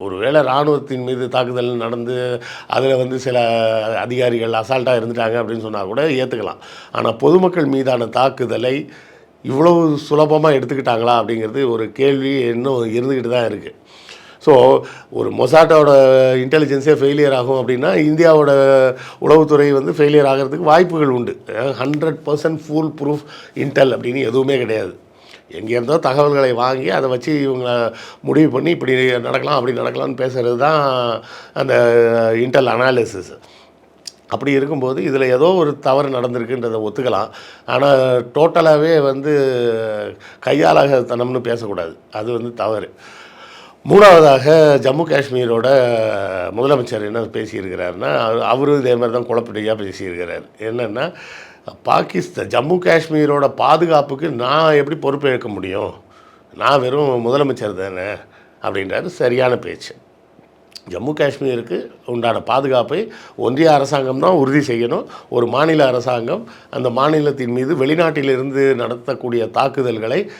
ஒருவேளை இராணுவத்தின் மீது தாக்குதல் நடந்து அதில் வந்து சில அதிகாரிகள் அசால்ட்டாக இருந்துட்டாங்க அப்படின்னு சொன்னால் கூட ஏற்றுக்கலாம் ஆனால் பொதுமக்கள் மீதான தாக்குதலை இவ்வளவு சுலபமாக எடுத்துக்கிட்டாங்களா அப்படிங்கிறது ஒரு கேள்வி இன்னும் இருந்துக்கிட்டு தான் இருக்குது ஸோ ஒரு மொசாட்டோட இன்டெலிஜென்ஸே ஃபெயிலியர் ஆகும் அப்படின்னா இந்தியாவோட உளவுத்துறை வந்து ஃபெயிலியர் ஆகிறதுக்கு வாய்ப்புகள் உண்டு. Hundred percent full proof Intel அப்படின்னு எதுவுமே கிடையாது. எங்கேருந்தோ தகவல்களை வாங்கி அதை வச்சு இவங்க முடிவு பண்ணி இப்படி நடக்கலாம் அப்படி நடக்கலாம்னு பேசுகிறது தான் அந்த இன்டெல் அனாலிசிஸ் அப்படி இருக்கும்போது இதில் ஏதோ ஒரு தவறு நடந்திருக்குன்றதை ஒத்துக்கலாம். ஆனால் டோட்டலாகவே வந்து கையாளகத்தனம்னு பேசக்கூடாது. அது வந்து தவறு. மூணாவதாக ஜம்மு காஷ்மீரோட முதலமைச்சர் என்ன பேசியிருக்கிறாருன்னா அவரும் இதே மாதிரி தான் குழப்படியாக பேசியிருக்கிறார். என்னென்னா பாகிஸ்தான் ஜம்மு காஷ்மீரோட பாதுகாப்புக்கு நான் எப்படி பொறுப்பேற்க முடியும்? நான் வெறும் முதலமைச்சர் தானே? அப்படின்றாரு. சரியான பேச்சு. ஜம்மு காஷ்மீருக்கு உண்டான பாதுகாப்பை ஒன்றிய அரசாங்கம் தான் உறுதி செய்யணும். ஒரு மாநில அரசாங்கம் அந்த மாநிலத்தின் மீது வெளிநாட்டிலிருந்து நடத்தக்கூடிய தாக்குதல்களை